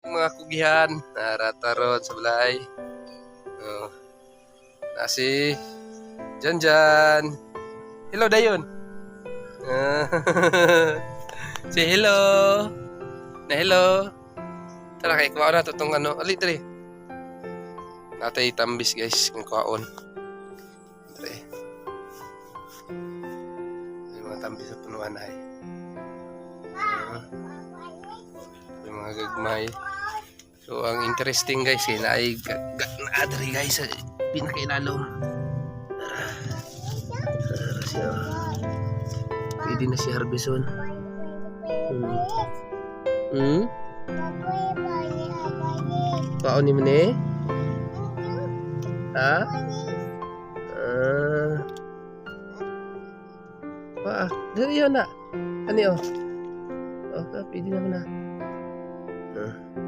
Mga kugihan, narataron sa balay. Oh. Nasi Jan Jan. Hello dayon. Ah. Say hello. Na hello. Tara kay kuha na to tong ano. Ali dre. Natay tambis guys ng kuhaon. Dre. Yung mga tambis sa punuan ay. Ah. Yung mga gagmay. So ang interesting guys ay gagak na adre guys sa pinakailalom. Tara siya. Pwede na si Harbison. Hmm. Hmm? Paon ni mo ni? Ha? Ah. Pa, dali yun na. Ano yun? Oh, pwede naman na. Ah.